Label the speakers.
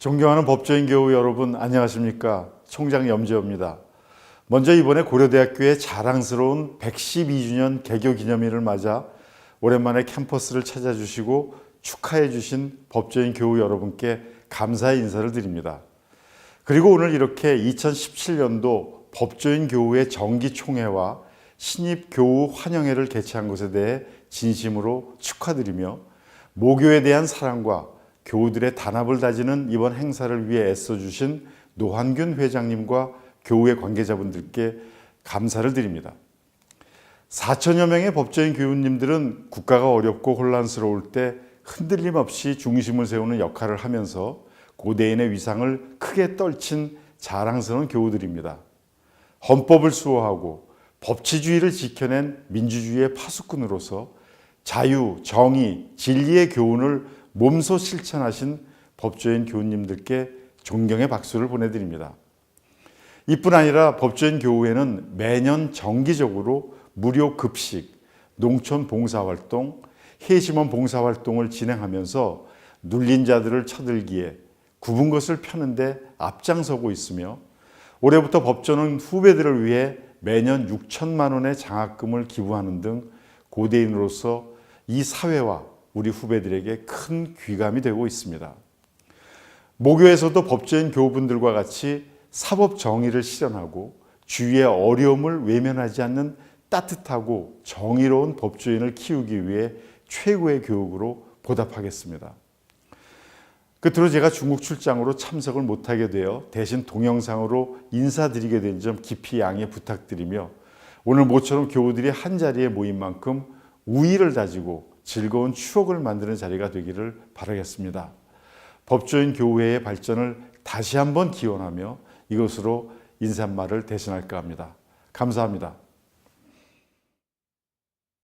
Speaker 1: 존경하는 법조인 교우 여러분 안녕하십니까? 총장 염재호입니다. 먼저 이번에 고려대학교의 자랑스러운 112주년 개교 기념일을 맞아 오랜만에 캠퍼스를 찾아주시고 축하해 주신 법조인 교우 여러분께 감사의 인사를 드립니다. 그리고 오늘 이렇게 2017년도 법조인 교우의 정기총회와 신입 교우 환영회를 개최한 것에 대해 진심으로 축하드리며 모교에 대한 사랑과 교우들의 단합을 다지는 이번 행사를 위해 애써주신 노한균 회장님과 교우의 관계자분들께 감사를 드립니다. 4천여 명의 법조인 교우님들은 국가가 어렵고 혼란스러울 때 흔들림 없이 중심을 세우는 역할을 하면서 고대인의 위상을 크게 떨친 자랑스러운 교우들입니다. 헌법을 수호하고 법치주의를 지켜낸 민주주의의 파수꾼으로서 자유, 정의, 진리의 교훈을 몸소 실천하신 법조인 교우님들께 존경의 박수를 보내드립니다. 이뿐 아니라 법조인 교우에는 매년 정기적으로 무료 급식, 농촌 봉사활동, 해심원 봉사활동을 진행하면서 눌린 자들을 쳐들기에 굽은 것을 펴는데 앞장서고 있으며 올해부터 법조는 후배들을 위해 매년 6천만 원의 장학금을 기부하는 등 고대인으로서 이 사회와 우리 후배들에게 큰 귀감이 되고 있습니다. 모교에서도 법조인 교우분들과 같이 사법 정의를 실현하고 주위의 어려움을 외면하지 않는 따뜻하고 정의로운 법조인을 키우기 위해 최고의 교육으로 보답하겠습니다. 끝으로 제가 중국 출장으로 참석을 못하게 되어 대신 동영상으로 인사드리게 된 점 깊이 양해 부탁드리며 오늘 모처럼 교우들이 한 자리에 모인 만큼 우위를 다지고 즐거운 추억을 만드는 자리가 되기를 바라겠습니다. 법조인 교우회의 발전을 다시 한번 기원하며 이것으로 인사말을 대신할까 합니다. 감사합니다.